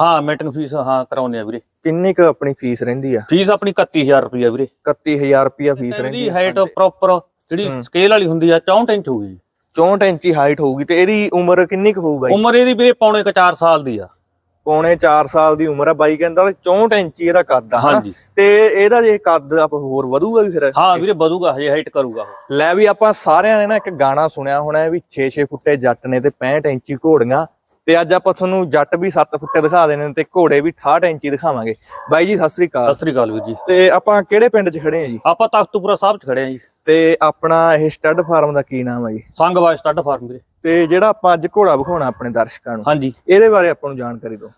ਹਾਂ meeting fees ਹਾਂ ਕਰਾਉਨੇ ਆ ਵੀਰੇ। ਕਿੰਨੀ ਕੁ ਆਪਣੀ ਫੀਸ ਰਹਿੰਦੀ ਆ? ਫੀਸ ਆਪਣੀ 31000 ਰੁਪਿਆ ਵੀਰੇ। 31000 ਰੁਪਿਆ ਫੀਸ ਰਹਿੰਦੀ ਆ ਹਾਈਟ ਪ੍ਰੋਪਰ ਜਿਹੜੀ ਹੂੰ। ਸਕੇਲ ਵਾਲੀ ਹੁੰਦੀ ਆ 64 ਇੰਚ ਹੋਊਗੀ। 64 ਇੰਚੀ ਹਾਈਟ ਹੋਊਗੀ ਤੇ ਇਹਦੀ ਉਮਰ ਕਿੰਨੀ ਕੁ ਹੋਊਗਾ ਉਮਰ ਇਹਦੀ ਵੀਰੇ ਪੌਣੇ 4 ਸਾਲ ਦੀ ਆ। ਪੌਣੇ 4 ਸਾਲ ਦੀ ਉਮਰ ਆ ਬਾਈ ਕਹਿੰਦਾ ਵੀ 64 ਇੰਚੀ ਇਹਦਾ ਕੱਦ ਆ? ਹਾਂਜੀ। ਤੇ ਇਹਦਾ ਜੇ ਕੱਦ ਆਪ ਹੋਰ ਵਧੂਗਾ ਵੀ ਫਿਰ? ਹਾਂ ਵੀਰੇ ਵਧੂਗਾ ਹਜੇ ਹਾਈਟ ਕਰੂਗਾ ਲੈ ਵੀ ਆਪਾਂ ਸਾਰਿਆਂ ਨੇ ਨਾ ਇੱਕ ਗਾਣਾ ਸੁਣਿਆ ਹੋਣਾ ਹੈ ਵੀ 6-6 ਫੁੱਟੇ ਜੱਟ ਨੇ ਤੇ 65 ਇੰਚੀ ਘੋੜੀਆਂ ਤੇ ਅੱਜ ਆਪਾਂ ਤੁਹਾਨੂੰ ਜੱਟ ਵੀ 7 ਫੁੱਟੇ ਦਿਖਾ ਦੇਣੇ ਤੇ ਘੋੜੇ ਵੀ 68 ਇੰਚੀ ਦਿਖਾਵਾਂਗੇ। ਬਾਈ ਜੀ ਸਤਿ ਸ੍ਰੀ ਅਕਾਲ। ਸਤਿ ਸ੍ਰੀ ਅਕਾਲ ਵੀਰ ਜੀ। ਤੇ ਆਪਾਂ ਕਿਹੜੇ ਪਿੰਡ 'ਚ ਖੜੇ ਆ ਜੀ? ਆਪਾਂ ਤਖਤਪੁਰਾ ਸਾਹਿਬ ਚ ਖੜੇ ਆ ਜੀ। ਤੇ ਆਪਣਾ ਇਹ ਸਟੱਡ ਫਾਰਮ ਦਾ ਕੀ ਨਾਮ ਹੈ ਜੀ? ਸੰਗਵਾਜ ਸਟੱਡ ਫਾਰਮ ਵੀਰੇ। ਤੇ ਜਿਹੜਾ ਆਪਾਂ ਅੱਜ ਘੋੜਾ ਵਿਖਾਉਣਾ ਆਪਣੇ ਦਰਸ਼ਕਾਂ ਨੂੰ ਹਾਂਜੀ। ਇਹਦੇ ਬਾਰੇ ਆਪਾਂ ਨੂੰ ਜਾਣਕਾਰੀ ਦਿਓ।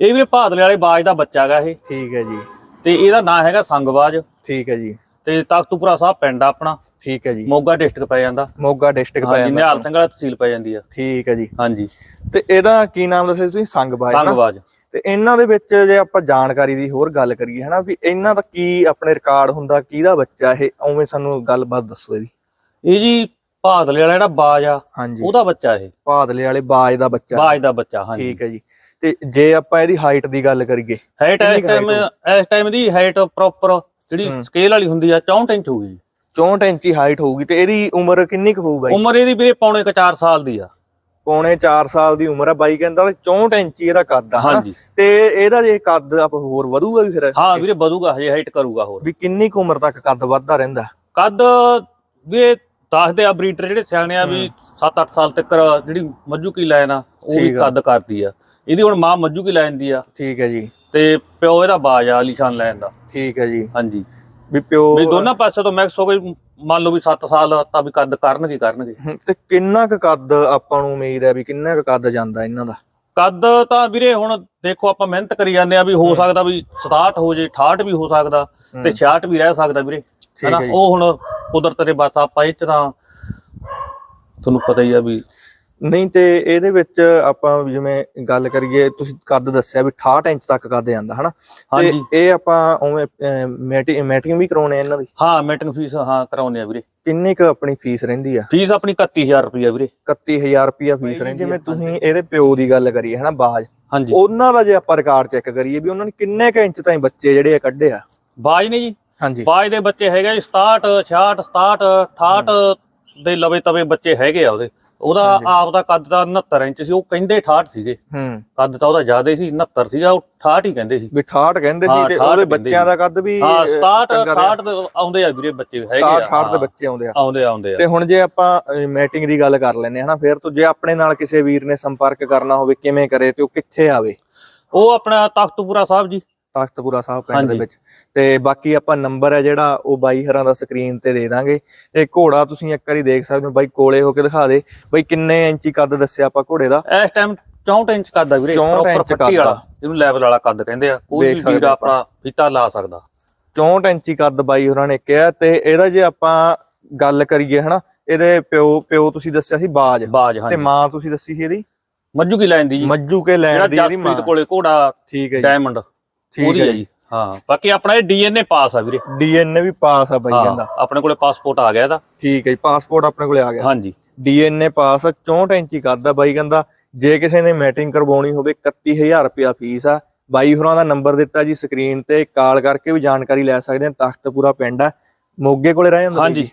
ਇਹ ਵੀਰੇ ਭਾਦਲੇ ਵਾਲੇ ਬਾਜ ਦਾ ਬੱਚਾ ਗਾ ਇਹ। ਠੀਕ ਹੈ ਜੀ। ਤੇ ਇਹਦਾ ਨਾਂ ਹੈਗਾ ਸੰਗਵਾਜ। ਠੀਕ ਹੈ ਜੀ। ਤੇ ਤਖਤਪੁਰਾ ਸਾਹਿਬ ਪਿੰਡ ਆ ਆਪਣਾ। ਠੀਕ ਹੈ ਜੀ। ਮੋਗਾ ਡਿਸਟ੍ਰਿਕਟ ਪੈ ਜਾਂਦਾ। ਮੋਗਾ ਡਿਸਟ੍ਰਿਕਟ ਪੈ ਹਾਂਜੀ ਜਾਂਦਾ। ਨਿਹਾਲ ਸਿੰਘ ਵਾਲਾ ਤਹਿਸੀਲ ਪੈ ਜਾਂਦੀ ਆ। ਠੀਕ ਹੈ ਜੀ। ਹਾਂਜੀ। ਤੇ ਇਹਦਾ ਕੀ ਨਾਮ ਦੱਸਿਆ ਤੁਸੀਂ? ਸੰਗਬਾਜ ਨਾ ਸੰਗਵਾਜ ਤੇ ਇਹਨਾਂ ਦੇ ਵਿੱਚ ਜੇ ਆਪਾਂ ਜਾਣਕਾਰੀ ਦੀ ਹੋਰ ਗੱਲ ਕਰੀਏ ਹਨਾ ਵੀ ਇਹਨਾਂ ਦਾ ਕੀ ਆਪਣੇ ਰਿਕਾਰਡ ਹੁੰਦਾ ਕਿਹਦਾ ਬੱਚਾ ਇਹ? ਉਵੇਂ ਸਾਨੂੰ ਗੱਲਬਾਤ ਦੱਸੋ ਇਹਦੀ। ਇਹ ਜੀ ਭਾਦਲੇ ਵਾਲਾ ਜਿਹੜਾ ਬਾਜ ਆ ਹਾਂਜੀ। ਉਹਦਾ ਬੱਚਾ ਇਹ। ਭਾਦਲੇ ਵਾਲੇ ਬਾਜ ਦਾ ਬੱਚਾ। ਬਾਜ ਦਾ ਬੱਚਾ ਹਾਂਜੀ। ਠੀਕ ਹੈ ਜੀ। ਤੇ ਜੇ ਆਪਾਂ ਇਹਦੀ ਹਾਈਟ ਦੀ ਗੱਲ ਕਰੀਏ ਹਾਈਟ ਇਸ ਟਾਈਮ ਇਸ ਟਾਈਮ ਦੀ ਹਾਈਟ ਪ੍ਰੋਪਰ ਜਿਹੜੀ। ਸਕੇਲ ਵਾਲੀ ਹੁੰਦੀ ਆ 64 ਇੰਚ ਹੋਊਗੀ 64 ਇੰਚੀ ਹਾਈਟ ਹੋਊਗੀ ਤੇ ਇਹਦੀ ਉਮਰ ਕਿੰਨੀ ਕੁ ਹੋਊਗਾ ਜੀ? ਉਮਰ ਇਹਦੀ ਵੀਰੇ ਪੌਣੇ 4 ਸਾਲ ਦੀ ਆ। ਪੌਣੇ 4 ਸਾਲ ਦੀ ਉਮਰ ਆ ਬਾਈ ਕਹਿੰਦਾ ਵੀ 64 ਇੰਚੀ ਇਹਦਾ ਕੱਦ ਆ? ਹਾਂਜੀ। ਤੇ ਇਹਦਾ ਜੇ ਕੱਦ ਆਪ ਹੋਰ ਵਧੂਗਾ ਵੀ ਫਿਰ? ਹਾਂ ਵੀਰੇ ਵਧੂਗਾ ਹਜੇ ਹਾਈਟ ਕਰੂਗਾ ਹੋਰ। ਵੀ ਕਿੰਨੀ ਕੁ ਉਮਰ ਤੱਕ ਕੱਦ ਵੱਧਦਾ ਰਹਿੰਦਾ? ਕੱਦ ਵੀਰੇ ਦੱਸਦੇ ਆ ਬਰੀਡਰ ਜਿਹੜੇ ਸਿਆਣੇ ਆ ਵੀ 7-8 ਸਾਲ ਤੱਕ ਜਿਹੜੀ ਮੱਝੂ ਕੀ ਲਾਈਨ ਆ ਉਹ ਵੀ। ਕੱਦ ਕਰਦੀ ਆ। ਇਹਦੀ ਹੁਣ ਮਾਂ ਮੱਝੂ ਕੀ ਲਾਈਨ ਦੀ ਆ। ਠੀਕ ਹੈ ਜੀ। ਤੇ ਪਿਓ ਇਹਦਾ ਬਾਜ ਆ ਅਲੀਸ਼ਾਨ ਲਾਈਨ ਦਾ। ਠੀਕ ਹੈ ਜੀ। ਹਾਂਜੀ। ਵੀ ਪਿਓ ਵੀ ਦੋਨਾਂ ਪਾਸੇ ਤੋਂ ਮੈਕਸ ਹੋ ਗਈ ਮੰਨ ਲਓ ਵੀ 7 ਸਾਲ ਤਾਂ ਵੀ ਕੱਦ ਕਰਨਗੇ ਕਰਨਗੇ। ਤੇ ਕਿੰਨਾ ਕੁ ਕੱਦ ਆਪਾਂ ਨੂੰ ਉਮੀਦ ਹੈ ਵੀ ਕਿੰਨਾ ਕੁ ਕੱਦ ਜਾਂਦਾ ਇਹਨਾਂ ਦਾ? ਕੱਦ ਤਾਂ ਵੀਰੇ ਹੁਣ ਦੇਖੋ ਆਪਾਂ ਮਿਹਨਤ ਕਰੀ ਜਾਂਦੇ ਆ ਵੀ ਹੋ। ਸਕਦਾ ਵੀ 67 ਹੋ ਜੇ 68 ਵੀ ਹੋ ਸਕਦਾ ਤੇ 66 ਵੀ ਰਹਿ ਸਕਦਾ ਵੀਰੇ। ਹਨਾ ਉਹ ਹੁਣ ਕੁਦਰਤ ਦੇ ਬਸ ਆਪਾਂ ਇਹ ਤਾਂ ਤੁਹਾਨੂੰ ਪਤਾ ਹੀ ਆ ਵੀ ਨਹੀਂ ਤੇ ਇਹਦੇ ਵਿੱਚ ਆਪਾਂ ਜਿਵੇਂ ਗੱਲ ਕਰੀਏ ਤੁਸੀਂ ਕੱਦ ਦੱਸਿਆ ਵੀ 68 ਇੰਚ ਤੱਕ ਕੱਦ ਜਾਂਦਾ ਹਨਾ? ਤੇ ਹਾਂਜੀ। ਇਹ ਆਪਾਂ ਉਵੇਂ ਮੈਟਿੰਗ ਮੈਟਿੰਗ ਵੀ ਕਰਾਉਣੇ ਆ ਇਹਨਾਂ ਦੀ? ਹਾਂ ਮੀਟਿੰਗ ਫੀਸ ਹਾਂ ਕਰਾਉਨੇ ਆ ਵੀਰੇ। ਕਿੰਨੀ ਕੁ ਆਪਣੀ ਫੀਸ ਰਹਿੰਦੀ ਆ? ਫੀਸ ਆਪਣੀ 31000 ਰੁਪਇਆ ਵੀਰੇ। 31000 ਰੁਪਿਆ ਫੀਸ ਰਹਿੰਦੀ ਜਿਵੇਂ ਤੁਸੀਂ ਇਹਦੇ ਪਿਓ ਦੀ ਗੱਲ ਕਰੀਏ ਹਨਾ ਬਾਜ? ਹਾਂਜੀ। ਉਹਨਾਂ ਦਾ ਜੇ ਆਪਾਂ ਰਿਕਾਰਡ ਚੈੱਕ ਕਰੀਏ ਵੀ ਉਹਨਾਂ ਨੇ ਕਿੰਨੇ ਕੁ ਇੰਚ ਤਾਈਂ ਬੱਚੇ ਜਿਹੜੇ ਆ ਕੱਢੇ ਆ? ਬਾਜ ਨੇ ਜੀ। ਹਾਂਜੀ। ਬਾਜ ਦੇ ਬੱਚੇ ਹੈਗੇ ਜੀ 67 66 67 68 ਦੇ ਲਵੇ ਤਵੇ ਬੱਚੇ ਹੈਗੇ ਆ ਉਹਦੇ। ਉਹਦਾ। ਆਪ ਦਾ ਕੱਦ ਤਾਂ 69 ਇੰਚ ਸੀ ਉਹ ਕਹਿੰਦੇ 68 ਸੀਗੇ। ਹੂੰ। ਕੱਦ ਤਾਂ ਉਹਦਾ ਜ਼ਿਆਦਾ ਸੀ 69 ਸੀਗਾ ਉਹ 68 ਹੀ ਕਹਿੰਦੇ ਸੀ। ਵੀ 68 ਕਹਿੰਦੇ ਸੀ ਤੇ 68 ਉਹਦੇ ਬੱਚਿਆਂ। ਦਾ ਕੱਦ ਵੀ ਹਾਂ ਅਹ, 67 ਚੰਗਾ ਰਿਹਾ। 68 ਦੇ ਆਉਂਦੇ ਆ ਵੀਰੇ ਬੱਚੇ ਹੈਗੇ 67 ਆ 68 ਦੇ ਬੱਚੇ ਆਉਂਦੇ ਆ। ਆਉਂਦੇ ਆਉਂਦੇ ਆ। ਤੇ ਹੁਣ ਜੇ ਆਪਾਂ ਮੀਟਿੰਗ ਦੀ ਗੱਲ ਕਰ ਲੈਨੇ ਹਨਾ ਫਿਰ ਤੋਂ ਜੇ ਆਪਣੇ ਨਾਲ ਕਿਸੇ ਵੀਰ ਨੇ ਸੰਪਰਕ ਕਰਨਾ ਹੋਵੇ ਕਿਵੇਂ ਕਰੇ ਤੇ ਉਹ ਕਿੱਥੇ ਆਵੇ? ਉਹ ਆਪਣਾ ਤਖਤਪੁਰਾ ਸਾਹਿਬ ਜੀ। ਤਖਤਪੁਰਾ ਸਾਹਿਬ ਪਿੰਡ ਦੇ। ਵਿੱਚ। ਤੇ ਬਾਕੀ ਆਪਾਂ ਨੰਬਰ ਹੈ ਜਿਹੜਾ ਉਹ ਬਾਈ ਹਰਾਂ ਦਾ ਸਕਰੀਨ ਤੇ ਦੇ ਦਾਂਗੇ। ਤੇ ਘੋੜਾ ਤੁਸੀਂ ਇੱਕ ਵਾਰੀ ਦੇਖ ਸਕਦੇ ਹੋ ਬਾਈ ਕੋਲੇ ਹੋ ਕੇ ਦਿਖਾ ਦੇ। ਬਾਈ ਕਿੰਨੇ ਇੰਚੀ ਕੱਦ ਦੱਸਿਆ ਆਪਾਂ ਘੋੜੇ ਦਾ? ਇਸ ਟਾਈਮ 64 ਇੰਚ ਕੱਦ ਆ ਵੀਰੇ 64 proper ਇੰਚ ਫੱਟੀ ਕੱਦ ਆ। ਵਾਲਾ ਇਹਨੂੰ ਲੈਵਲ ਵਾਲਾ ਕੱਦ ਕਹਿੰਦੇ ਆ। ਕੋਈ ਵੀ ਵੀਰ ਆਪਾਂ। ਆਪਣਾ ਫੀਤਾ ਲਾ ਸਕਦਾ। 64 ਇੰਚੀ ਕੱਦ ਬਾਈ ਹੋਰਾਂ ਨੇ ਕਿਹਾ। ਤੇ ਇਹਦਾ ਜੇ ਆਪਾਂ ਗੱਲ ਕਰੀਏ ਹਨਾ ਇਹਦੇ ਪਿਓ ਪਿਓ ਤੁਸੀਂ ਦੱਸਿਆ ਸੀ ਬਾਜ। ਬਾਜ ਤੇ ਮਾਂ ਤੁਸੀਂ ਦੱਸੀ ਸੀ ਇਹਦੀ? ਮੱਜੂ ਕੀ ਲੈਣ ਦੀ ਜੀ? ਮੱਜੂ ਕੇ ਲੈਣ ਦੀ ਇਹਦੀ ਮਾਂ। ਕੋਲੇ ਘੋੜਾ ਠੀਕ ਹੈ ਜੀ। ਡਾਇਮੰਡ ਠੀਕ ਹੈ ਜੀ। ਹਾਂ। ਬਾਕੀ ਆਪਣਾ ਇਹ ਡੀਐਨਏ ਪਾਸ ਆ ਵੀਰੇ। ਡੀਐਨਏ ਵੀ ਪਾਸ ਆ ਬਾਈ ਕਹਿੰਦਾ। ਆਪਣੇ ਕੋਲੇ ਪਾਸਪੋਰਟ ਆ ਗਿਆ ਇਹਦਾ। ਠੀਕ ਹੈ ਜੀ ਪਾਸਪੋਰਟ ਆਪਣੇ ਕੋਲੇ ਆ ਗਿਆ। ਹਾਂਜੀ। ਡੀਐਨਏ ਪਾਸ ਆ 64 ਇੰਚੀ ਆ ਬਾਈ ਕਹਿੰਦਾ। ਜੇ ਕਿਸੇ ਨੇ ਮੀਟਿੰਗ ਕਰਵਾਉਣੀ ਹੋਵੇ 31000 ਰੁਪਿਆ ਫੀਸ ਆ। ਬਾਈ ਹੋਰਾਂ ਦਾ ਨੰਬਰ ਦਿੱਤਾ ਜੀ ਸਕਰੀਨ ਤੇ ਕਾਲ ਕਰਕੇ ਵੀ ਜਾਣਕਾਰੀ ਲੈ ਸਕਦੇ ਆ। ਤਖਤਪੁਰਾ ਪਿੰਡ ਆ। ਮੋਗੇ ਕੋਲੇ ਰਹਿ ਜਾਂਦਾ ਹਾਂਜੀ?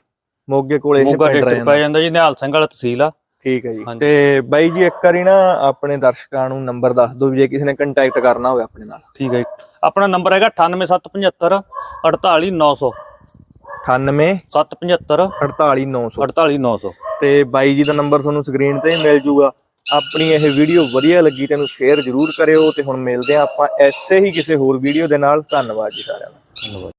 ਮੋਗੇ ਕੋਲੇ ਇਹ ਪਿੰਡ ਰਹਿ ਡਿਸਟ੍ਰਿਕਟ ਜਾਂਦਾ। ਪੈ ਜਾਂਦਾ ਜੀ ਨਿਹਾਲ ਸਿੰਘ ਵਾਲਾ ਤਹਿਸੀਲ ਆ। ਠੀਕ ਹੈ ਜੀ। ਤੇ ਬਾਈ ਜੀ ਇੱਕ ਵਾਰੀ ਨਾ ਆਪਣੇ ਦਰਸ਼ਕਾਂ ਨੂੰ ਨੰਬਰ ਦੱਸ ਦਿਓ ਜੇ ਕਿਸੇ ਨੇ ਕੰਟੈਕਟ ਕਰਨਾ ਹੋਵੇ ਆਪਣੇ ਨਾਲ। ਠੀਕ ਹੈ। ਆਪਣਾ ਨੰਬਰ ਹੈਗਾ 98775 48900 98 775 48900 48900 ਤੇ ਬਾਈ ਜੀ ਦਾ ਨੰਬਰ ਤੁਹਾਨੂੰ ਸਕਰੀਨ ਤੇ ਮਿਲ ਜੂਗਾ। ਆਪਣੀ ਇਹ ਵੀਡੀਓ ਵਧੀਆ ਲੱਗੀ ਤੈਨੂੰ ਸ਼ੇਅਰ ਜ਼ਰੂਰ ਕਰਿਓ ਤੇ ਹੁਣ ਮਿਲਦੇ ਆ ਆਪਾਂ ਐਸੇ ਹੀ ਕਿਸੇ ਹੋਰ ਵੀਡੀਓ ਦੇ ਨਾਲ। ਧੰਨਵਾਦ ਜੀ ਸਾਰਿਆਂ ਦਾ। ਧੰਨਵਾਦ।